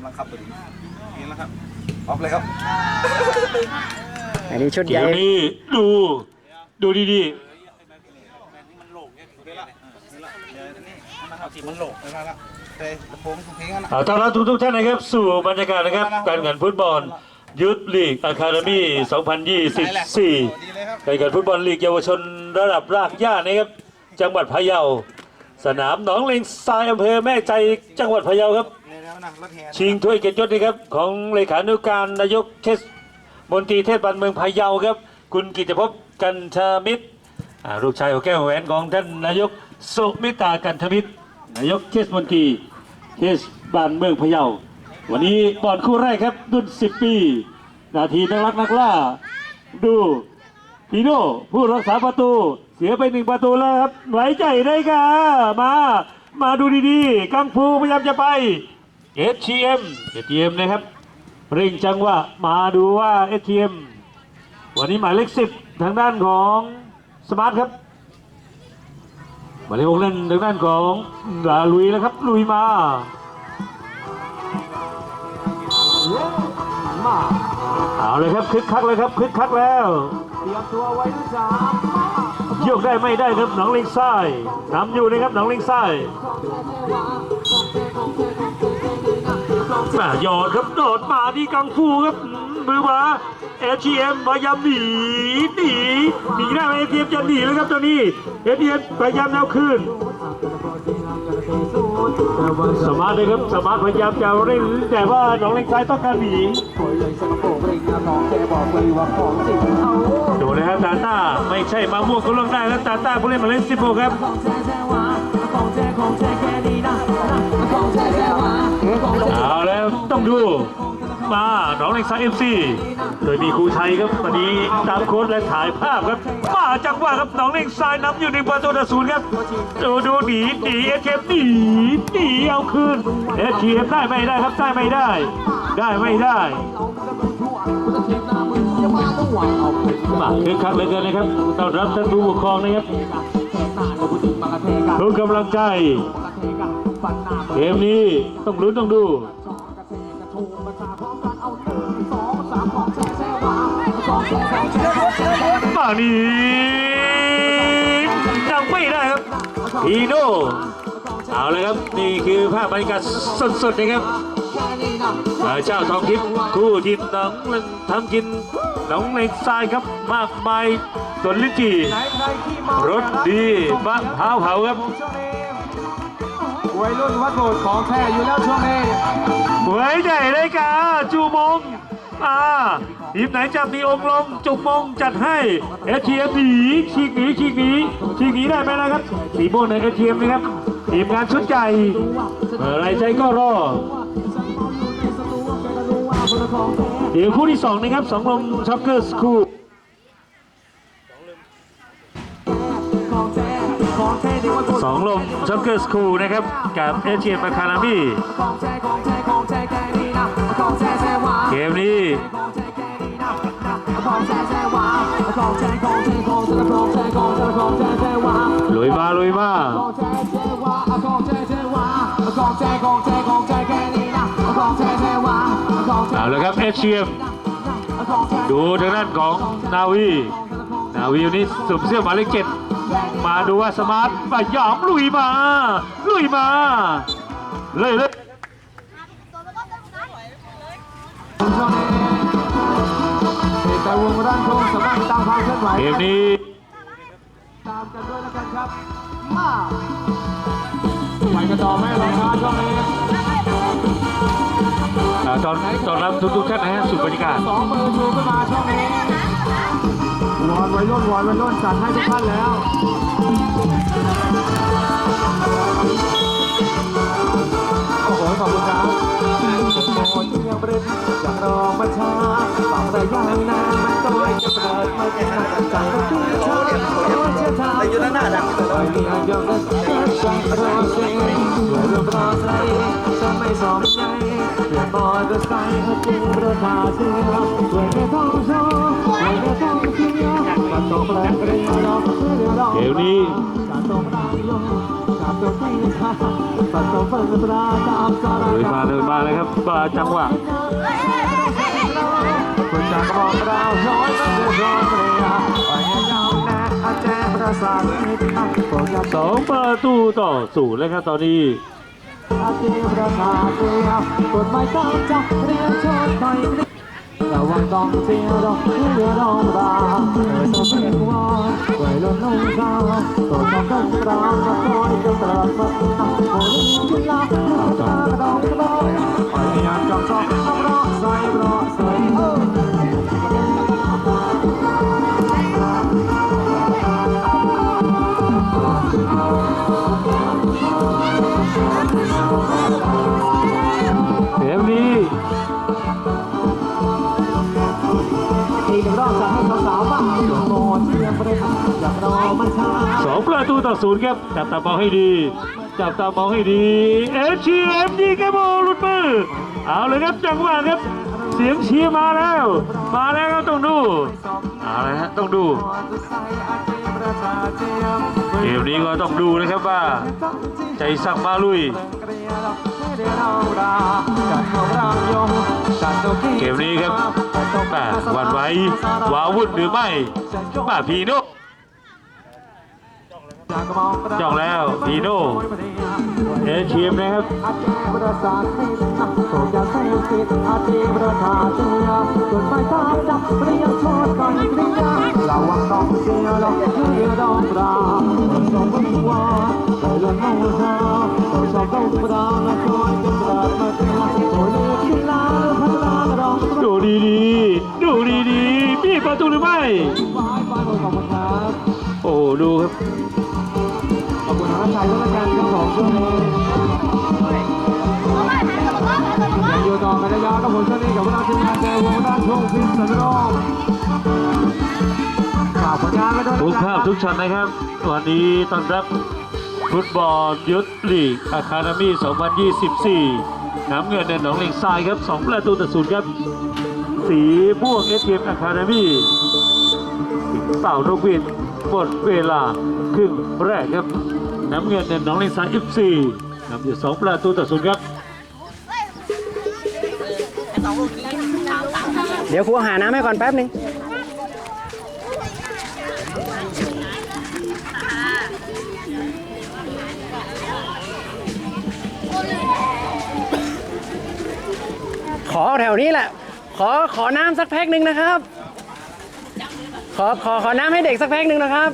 ำลังขับไปถึงนี่แล้วครับออกเลยครับอันนี้ชุดเกใหญ่มนี้ดู ดูดีเดี๋ยวนี่นะครับที่มันโหลกแล้วละแต่ลำโพงทุกเพลงนะๆเอาต้อนรับทุกๆท่านนะครับ สู่บรรยากาศนะครับ การแข่งขันฟุตบอลยุทธลีกอะคาเดมี่ดีเลยครับ2024การแข่งขันฟุตบอลลีกเยาวชนระดับรากหญ้านะครับ จังหวัดพะเยา สนามหนองเลงทรายอำเภอแม่ใจจังหวัดพะเยาครับเนะรถแห่ชิงถ้วยเกียรติยศนะครับของเลขานุการนายกเทศมนตรีเทศบาลเมืองพะเยาครับ คุณกิตภพกันชมิตรอ่าลูกชายของแก้วแหวนของท่านนายกสุมิตากันทมิตรนายกเทศมนตรีเทศบาลเมืองพะเยา วันนี้บอลคู่แรกครับรุ่น 10 ปี นาทีนักรักนักล่า ดูพีโน่ผู้รักษาประตู เสียไปหนึ่งประตูแล้วครับไหวใจได้ค่ะมา มาดูดีๆ กังฟูพยายามจะไป STM STM นะครับเร่งจังหวะมาดูว่า STM วันนี้หมายเลขสิบทางด้านของสมาร์ทครับหมายเลขหกนั่นทางด้านของลาลุยแล้วครับ ลุยมามาเอาเลยครับคึกคักเลยครับคึกคักแล้วเตรียมตัวไว้ด้วยจ้าโยกได้ไม่ได้ครับหนองลิงไส้นำอยู่นะครับหนองลิงไส้ แม่หยอดครับโดดมาที่กังฟูครับมือมาเอชีเอ็มพยายามหนีหนีหนีได้ไหมเอทีเอ็มจะหนีแล้วครับตอนนี้เอทีเอ็มพยายามแนวคืนสมาร์ทเลยครับสมาร์ทพยายามจะเร่งแต่ว่าหนองลิงไส้ต้องการหนีปล่อยเลยสกปรกเร่งนะน้องการิงเอาดูนะครับตาต้าไม่ใช่มะม่วงก็ลงได้ครับตาต้าผู้เล่นหมายเลขสิบหกครับ องดูมาน้องเล็กซ่าเอฟซีโดยมีครูชัยครับวันนี้ตามโค้ดและถ่ายภาพครับมาจังหวะครับน้องเล็กซ้ายนำอยู่ในประตูต่อศูนย์ครับดูดูหนีหนีเอเหนีหนีเอาคืนเอเได้ไม่ได้ครับได้ไม่ได้ ได้ไม่ได้คืออย่าคึกคักเลือเกินนะครับต้อนรับท่านผู้ปกครองนะครับทุกกำลังใจเทกันฟันหน้าเกมนี้ต้องลุ้นต้องดู กระเทกระทูมาชาพร้อมกันเอาหนึ่งสองสามของแท้แท้วะของแท้ของแท้ของแท้มานี่ยังไม่ได้ครับพีโน่เอาเลยครับนี่คือภาพบรรยากาศสดๆนะครับเจ้าทองทิพย์คู่ทีมน้องเล่นทำกินน้องเลงทรายครับมากมายสวนลิ้นจี่ไหนใครที่เมารสดีมะพร้าวเผาครับ วัยรุ่นวัดโบสถ์ของแท้อยู่แล้วช่วงนี้หวยใหญ่เลยกาจูมงอ่าทีมไหนจะมีองค์ลงจุกมงจัดให้เอทีเอ็มหนีฉีกหนีฉีกหนีฉีกหนีได้ไหมนะครับ สีโบนในเอทีเอ็มนะครับทีมงานชุดใหญ่เมื่อไรใจก็รอเดี๋ยวคู่ที่สองนะครับสองลมช็อกเกอร์สคูล สองลมช็อกเกอร์สคูลนะครับ กับเอเชียมาคารามีของแท้ของแท้ของแท้แค่นี้นะของแท้แท้วะเกมนี้ของแท้แค่นี้นะของแท้แท้วะของแท้ของแท้ของแท้ของแท้ของแท้ของแท้แท้วะลุยมาลุยมาของแท้แท้วะของแท้แท้วะของแท้ของแท้ของแท้แค่นี้นะของแท้แท้วะของแท้เอาละครับเอเชียดูทางด้านของนาวี นาวีวันนี้สุ่มเสื้อหมายเลขเจ็ด มาดูว่าสมาร์ทปยอมลุยมา ลุยมา เลยเลยช่วงนี้แต่วงด้านโค้งสามารถตามความเคลื่อนไหวเกมนี้ตามกันด้วยแล้วกันครับมาไปกันต่อไหมรายการช่วงนี้อ่าตอนตอนรับทุกๆท่านนะฮะสู่บรรยากาศสองมือชูขึ้นมาช่วงนี้ วัยรุ่นวอนวัยรุ่นจัดให้ทุกท่านแล้วโอ้โหขอบคุณครับโอ้ยยังเบรนอยากรอมาช้าฟังแต่ยังนานมันก็ไม่จะเปิดมาแค่จากที่เธอจะทำแต่อยู่ด้านหน้าดังที่สุดเลยไม่อยากยอมรับฉันรอเสียงเพื่อรอใจฉันไม่สนใจเพื่อนบอยก็ใส่ให้จริงประทาเสียเพื่อนไม่ต้องโชว์เพื่อนไม่ต้องเสียมันต้องแปลง เรียนรอเพื่อนรอเกมนี้การสมรังยงจากตัวที่ชาสัตว์ตัวเดปลาตามสารเดินมาเดินมาเลยครับมาจังหวะคนจากกระบอกเราย้อยมันเดือร้อนเลยอะไปให้ยาแน่อาแจประสาทนิดอะโปรดอย่าสองประตูต่อศูนย์เลยครับตอนนี้อาเจประสาทเดียวกดไม่ต้องจับเรียนชดคอยระวังต้องเสียดอกเรือดองราเออต้องเป็นว่าไว้ล้นลงกาตัวต้องต้องรางมาคอย จะตรัสมาอะโอ้ยกินลาลูกตากระดองกระดองไปอยากจับซอกเอารอใส่ สองประตูต่อศูนย์ครับ จับตามองให้ดี จับตามองให้ดีเอชีเอ็มดีแกโมหลุดมือเอาเลยครับจังหวะครับ เสียงเชียร์มาแล้ว มาแล้วครับต้องดูเอาเลยฮะต้องดูเกมนี้ก็ต้องดูนะครับว่า ใจสั่งมาลุยเกมนี้ครับแม่หวันไหววาวุ่นหรือไม่มาพีโน่ จ้องแล้วพีโน่เอเชียมนะครับอาเจประสาทให้อะโปรดอย่าใส่ติดอาเจประสาทเสียจนไม่ตามจับเรียกโทษก่อนเรียระวังต้องเสียหรอกเรือดองปลาสองคนว่าไปเรื่องเอาซาตัวชอบต้องปลาและคอยจนกระมาเสียโอ้ยขึ้นลาพัฒนาดองดูดีๆดูดีๆมีประตูหรือไม่บายบายขอบคุณครับโอ้โหดูครับขอบคุณ น้องชายด้วยละกันครับผมช่วงนี้ยังอยู่ต่อกันระยะกับผมช่วงนี้กับพวกเราทีมงานเจอวงด้านช่วงฟิตสันโรมฝากผลงานไว้ด้วยทุกภาพทุกช็อตนะครับ วันนี้ต้อนรับฟุตบอลยุทธลีกอะคาเดมี่2024 น้ำเงินในหนองเลงทรายครับ 2 ประตูต่อศูนย์ครับ สีม่วงเอสเกมอะคาเดมี่เป่านกหวีดหมดเวลาครึ่งแรกครับ น้ำเงินในหนองเลงทราย FC นำอยู่2ประตูต่อศูนย์ครับเดี๋ยวครูหาน้ำให้ก่อนแป๊บนึงขอแถวนี้แหละ ขอขอน้ำสักแพ็คหนึ่งนะครับ ขอขอขอน้ำให้เด็กสักแพ็คหนึ่งนะครับ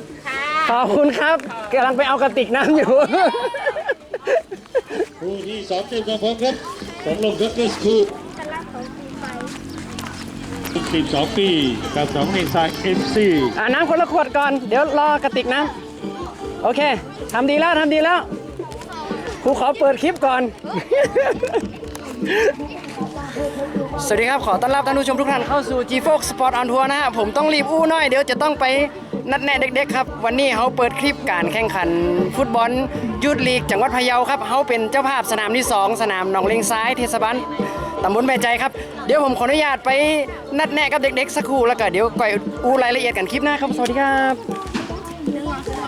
ขอบคุณครับกำลังไปเอากระติกน้ำอยู่ คู่ที่สองเต็มสองพร้อมครับสองลมครับเกสคูสิบสองปีกับสองเลงทราย FC อ่าน้ำคนละขวดก่อน เดี๋ยวรอกระติกน้ำ โอเคทำดีแล้วทำดีแล้วครูขอเปิดคลิปก่อน สวัสดีครับ ขอต้อนรับท่านผู้ชมทุกท่านเข้าสู่ G Fox Sport on Tour นะฮะ ผมต้องรีบอู้หน่อย เดี๋ยวจะต้องไป นัดแนะเด็กๆครับ วันนี้เขาเปิดคลิปการแข่งขัน ฟุตบอลยูทลีกจังหวัดพะเยาครับเขาเป็นเจ้าภาพสนามที่ 2 สนามหนองเลงซ้ายเทศบาลตำบลแม่ใจครับ เดี๋ยวผมขออนุญาตไปนัดแนะกับเด็กๆสักครู่แล้วก็เดี๋ยวก่อยอูรายละเอียดกันคลิปหน้าครับ สวัสดีครับ